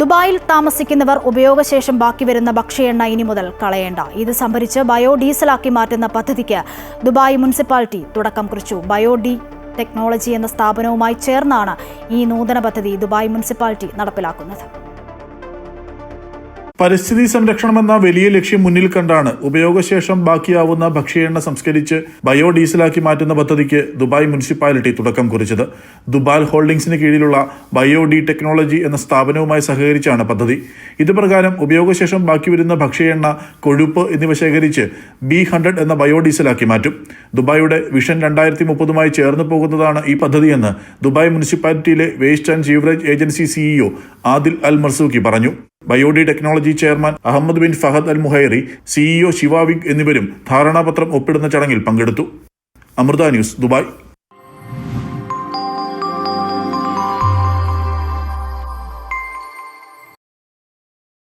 ദുബായിൽ താമസിക്കുന്നവർ ഉപയോഗശേഷം ബാക്കി വരുന്ന ഭക്ഷ്യ എണ്ണ ഇനി മുതൽ കളയേണ്ട. ഇത് സംഭരിച്ച് ബയോഡീസലാക്കി മാറ്റുന്ന പദ്ധതിക്ക് ദുബായ് മുനിസിപ്പാലിറ്റി തുടക്കം കുറിച്ചു. ബയോഡി ടെക്നോളജി എന്ന സ്ഥാപനവുമായി ചേർന്നാണ് ഈ നൂതന പദ്ധതി ദുബായ് മുനിസിപ്പാലിറ്റി നടപ്പിലാക്കുന്നത്. പരിസ്ഥിതി സംരക്ഷണം എന്ന വലിയ ലക്ഷ്യം മുന്നിൽ കണ്ടാണ് ഉപയോഗശേഷം ബാക്കിയാവുന്ന ഭക്ഷ്യ സംസ്കരിച്ച് ബയോഡീസലാക്കി മാറ്റുന്ന പദ്ധതിക്ക് ദുബായ് മുനിസിപ്പാലിറ്റി തുടക്കം കുറിച്ചത്. ദുബായ് ഹോൾഡിംഗ്സിന് കീഴിലുള്ള ബയോഡി ടെക്നോളജി എന്ന സ്ഥാപനവുമായി സഹകരിച്ചാണ് പദ്ധതി. ഇതുപ്രകാരം ഉപയോഗശേഷം ബാക്കി വരുന്ന ഭക്ഷ്യ എണ്ണ കൊഴുപ്പ് എന്നിവ ശേഖരിച്ച് ബി ഹൺഡ്രഡ് എന്ന ബയോഡീസലാക്കി മാറ്റും. ദുബായുടെ വിഷൻ രണ്ടായിരത്തി മുപ്പതുമായി ചേർന്ന് പോകുന്നതാണ് ഈ പദ്ധതിയെന്ന് ദുബായ് മുനിസിപ്പാലിറ്റിയിലെ waste and sewerage agency CEO Adil Al Marzooqi പറഞ്ഞു. Biod technology chairman Ahmed bin Fahad Al Muhairi CEO ശിവാവിഗ് എന്നിവരും ധാരണാപത്രം ഒപ്പിടുന്ന ചടങ്ങിൽ പങ്കെടുത്തു. Amrita news Dubai.